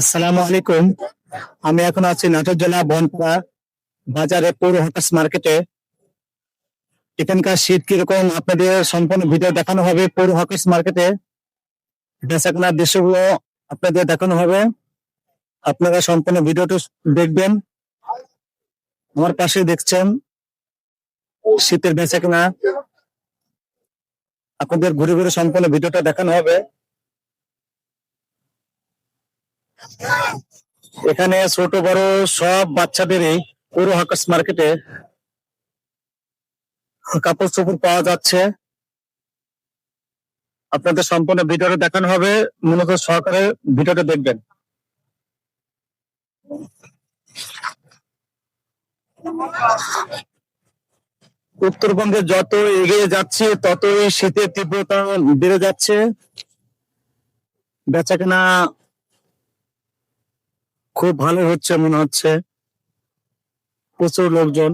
আসসালামু আলাইকুম। আমি এখন আছি নাটোর জেলা বনপাড়া বাজারে পৌর হকার্স মার্কেটে। এখানকার শীত কীরকম, আপনাদের সম্পূর্ণ ভিডিও দেখানো হবে পৌর হকার্স মার্কেটে। বেচাকেনার দৃশ্যগুলো আপনাদের দেখানো হবে। আপনারা সম্পূর্ণ ভিডিওটি দেখবেন। আমার পাশে দেখছেন শীতের বেচাকেনা। আপনাদের ঘুরে ঘুরে সম্পূর্ণ ভিডিওটা দেখানো হবে। এখানে ছোট বড় সব বাচ্চাদেরই পুরো হাকাস মার্কেটে কাপড় চোপড় পাওয়া যাচ্ছে। আপনাদের সম্পূর্ণ ভিডিওটা দেখানো হবে। মূলত সহকারে ভিডিওটা দেখবেন। উত্তরবঙ্গে যত এগিয়ে যাচ্ছে, ততই শীতের তীব্রতা বেড়ে যাচ্ছে। বেচাকেনা খুব ভালো হচ্ছে মনে হচ্ছে। প্রচুর লোকজন।